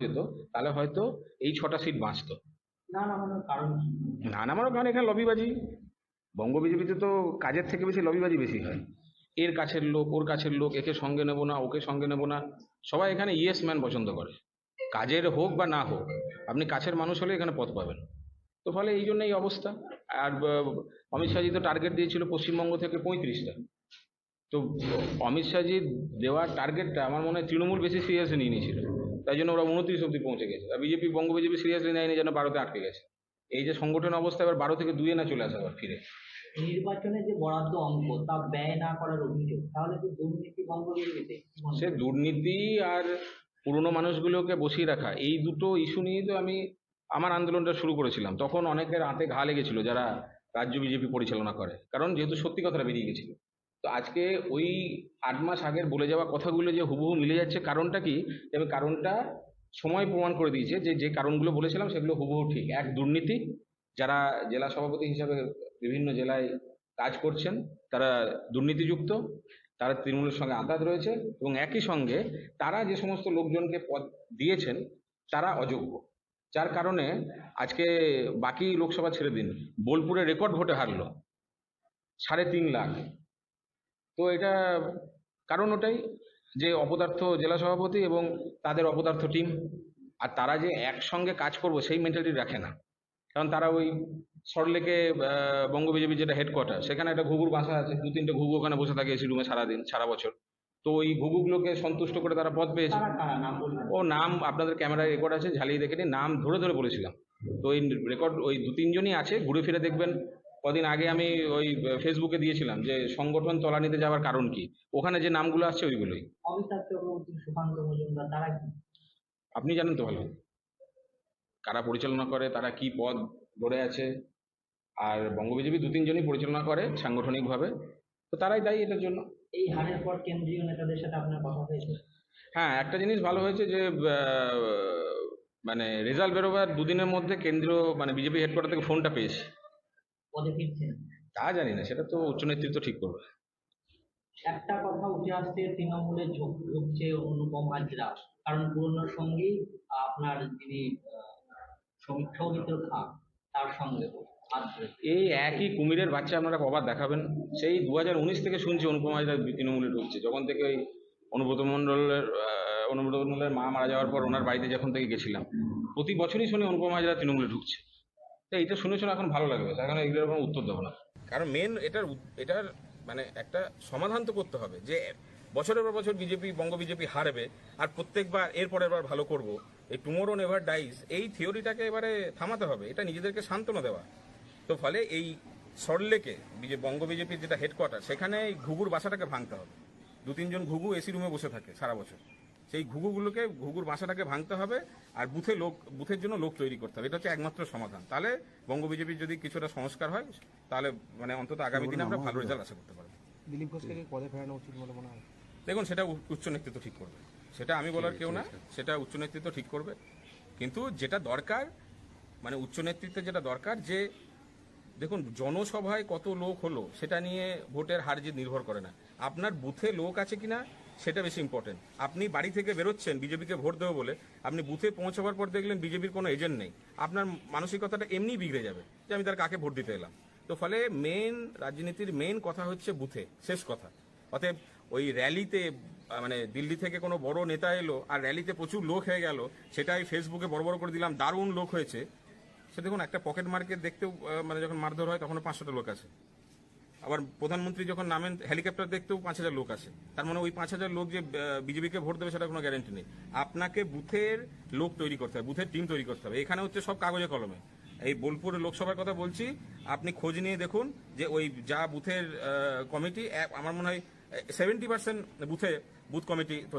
যেত তাহলে হয়তো এই ছটা সিট বাঁচতো। না না মানে কারণ কি? না কারণ এখানে লবিবাজি। বঙ্গ বিজেপিতে তো কাজের থেকে বেশি লবিবাজি বেশি হয়। এর কাছের লোক ওর কাছের লোক একে সঙ্গে নেব না ওকে সঙ্গে নেব না। সবাই এখানে ইয়েস ম্যান পছন্দ করে। কাজের হোক বা না হোক আপনি কাছের মানুষ হলে এখানে পথ পাবেন। তো ফলে এই জন্য এই অবস্থা। আর অমিত শাহজি তো টার্গেট দিয়েছিল পশ্চিমবঙ্গ থেকে পঁয়ত্রিশটা। তো অমিত শাহজি দেওয়ার টার্গেটটা আমার মনে হয় তৃণমূল বেশি সিরিয়াসলি নিয়ে নিয়েছিল। তাই জন্য ওরা উনত্রিশ অব্দি পৌঁছে গেছে। আর বিজেপি বঙ্গ বিজেপি সিরিয়াসলি নেয়নি যেন বারোতে আটকে গেছে। এই যে সংগঠন অবস্থা এবার বারো থেকে দুয়ে না চলে আসে আবার ফিরে। নির্বাচনে যে বরাদ্দ অঙ্ক তা ব্যয় না করার অভিযোগ তাহলে তো দুর্নীতি বিজেপিতে সে দুর্নীতি আর পুরনো মানুষগুলোকে বসিয়ে রাখা এই দুটো ইস্যু নিয়েই তো আমি আমার আন্দোলনটা শুরু করেছিলাম। তখন অনেকের হাতে ঘা লেগেছিল যারা রাজ্য বিজেপি পরিচালনা করে। কারণ যেহেতু সত্যি কথাটা বেরিয়ে গেছিল। তো আজকে ওই আট মাস আগের বলে যাওয়া কথাগুলো যে হুবহু মিলে যাচ্ছে কারণটা কি? এবং কারণটা সময় প্রমাণ করে দিয়েছে যে যে কারণগুলো বলেছিলাম সেগুলো হুবহু ঠিক। এক দুর্নীতি, যারা জেলা সভাপতি হিসাবে বিভিন্ন জেলায় কাজ করছেন, তারা দুর্নীতিযুক্ত, তারা তৃণমূলের সঙ্গে আঘাত রয়েছে এবং একই সঙ্গে তারা যে সমস্ত লোকজনকে পদ দিয়েছেন, তারা অযোগ্য। যার কারণে আজকে বাকি লোকসভা ছেড়ে দিন। বোলপুরে রেকর্ড ভোটে হারলো সাড়ে তিন লাখ। তো এটা কারণ ওটাই যে অপদার্থ জেলা সভাপতি এবং তাদের অপদার্থ টিম আর তারা যে একসঙ্গে কাজ করব সেই মেন্টালিটি রাখে না। কারণ তারা ওই সরলেকে বঙ্গ বিজেপির যেটা হেডকোয়ার্টার সেখানে একটা ঘুঘুর বাসা আছে দু তিনটে ঘুঘু ওখানে বসে থাকে এসি রুমে সারাদিন সারা বছর। তো ওই ঘুঘুগুলোকে সন্তুষ্ট করে তারা পদ পেয়েছে। ও নাম আপনাদের ক্যামেরায় রেকর্ড আছে ঝালিয়ে দেখে নাম ধরে ধরে বলেছিলাম। তো ওই রেকর্ড ওই দু তিনজনই আছে ঘুরে ফিরে দেখবেন। কদিন আগে আমি ওই ফেসবুকে দিয়েছিলাম যে সংগঠন তলানিতে যাওয়ার কারণ কি? ওখানে যে নামগুলো আসছে ওইগুলোই। আপনি জানেন তো ভালো। কারা পরিচালনা করে তারা কি পদ ধরে আছে? আর বঙ্গ বিজেপি দু তিনজনই পরিচালনা করে সাংগঠনিকভাবে। তো তারাই দায়ী এটার জন্য। এই হারের পর কেন্দ্রীয় নেতাদের সাথে আপনার কথা হয়েছে? হ্যাঁ একটা জিনিস ভালো হয়েছে যে মানে রেজাল্ট বেরোবার দুদিনের মধ্যে কেন্দ্র মানে বিজেপি হেডকোয়ার্টার থেকে ফোনটা পেয়েছে। পদে ফিরছেন? তা জানি না সেটা তো উচ্চ নেতৃত্ব ঠিক করবে। একটা কথা উঠে আসছে তৃণমূলে ঢুকছে অনুপম হাজরা কারণ পুরনোর সঙ্গেই আপনার যিনি সৌমিত্র খাঁ তার সঙ্গে এই একই কুমিরের বাচ্চা আপনারা কবার দেখাবেন? সেই দু উনিশ থেকে শুনছি অনুপম হাজরা তৃণমূলে ঢুকছে। যখন থেকে ওই অনুব্রত মণ্ডলের অনুব্রত মণ্ডলের মা মারা যাওয়ার পর ওনার বাড়িতে যখন থেকে গেছিলাম প্রতি বছরই শুনি অনুপম হাজরা তৃণমূলে ঢুকছে। তো এইটা শুনে শুনে এখন ভালো লাগবে কারণে এগুলোর কোনো উত্তর দেবো না। কারণ মেন এটার এটার মানে একটা সমাধান তো করতে হবে, যে বছরের পর বছর বিজেপি বঙ্গ বিজেপি হারবে, আর প্রত্যেকবার এর পরের বার ভালো করব, এই টুমোরো নেভার ডাইস এই থিওরিটাকে এবারে থামাতে হবে, এটা নিজেদেরকে সান্ত্বনা দেওয়া। তো ফলে এই সরলেকে বিজে বঙ্গ বিজেপির যেটা হেডকোয়ার্টার সেখানে এই ঘুঘুর বাসাটাকে ভাঙতে হবে। দু তিনজন ঘুঘু এসি রুমে বসে থাকে সারা বছর। সেই ঘুঘুগুলোকে ঘুঘুর বাসাটাকে ভাঙতে হবে আর বুথে লোক বুথের জন্য লোক তৈরি করতে হবে। এটা হচ্ছে একমাত্র সমাধান। তাহলে বঙ্গ বিজেপির যদি কিছুটা সংস্কার হয় তাহলে মানে অন্তত আগামী দিনে আমরা ভালো রেজাল্ট আশা করতে পারব। দিলীপ ঘোষকে পদে ফেরানো উচিত বলে মনে হয়। দেখুন সেটা উচ্চ নেতৃত্ব ঠিক করবে। সেটা আমি বলার কেউ না সেটা উচ্চ নেতৃত্ব ঠিক করবে। কিন্তু যেটা দরকার মানে উচ্চ নেতৃত্বে যেটা দরকার যে দেখুন জনসভায় কত লোক হলো সেটা নিয়ে ভোটের হার জিত নির্ভর করে না। আপনার বুথে লোক আছে কিনা সেটা বেশি ইম্পর্টেন্ট আপনি বাড়ি থেকে বেরোচ্ছেন, বিজেপিকে ভোট দেবো বলে, আপনি বুথে পৌঁছাবার পর দেখলেন বিজেপির কোনো এজেন্ট নেই। আপনার মানসিকতাটা এমনি বিগড়ে যাবে যে আমি তার কাকে ভোট দিতে এলাম। তো ফলে মেন রাজনীতির মেন কথা হচ্ছে বুথে, শেষ কথা। অতএব ওই র্যালিতে মানে দিল্লি থেকে কোনো বড় নেতা এলো আর র্যালিতে প্রচুর লোক হয়ে গেল, সেটাই ফেসবুকে বড় বড় করে দিলাম, দারুণ লোক হয়েছে। সে দেখুন, একটা পকেট মার্কেট দেখতেও মানে যখন মারধর হয় তখন পাঁচশোটা লোক আছে। আবার প্রধানমন্ত্রী যখন নামেন হেলিকপ্টার দেখতেও পাঁচ হাজার লোক আছে তার মানে ওই পাঁচ হাজার লোক যে বিজেপিকে ভোট দেবে সেটা কোনো গ্যারেন্টি নেই। আপনাকে বুথের লোক তৈরি করতে হবে, বুথের টিম তৈরি করতে হবে। এখানে হচ্ছে সব কাগজে কলমে। এই বোলপুর লোকসভার কথা বলছি, আপনি খোঁজ নিয়ে দেখুন যে ওই যা বুথের কমিটি আমার মনে হয় সেভেন্টি পার্সেন্ট বুথে, বুথ কমিটি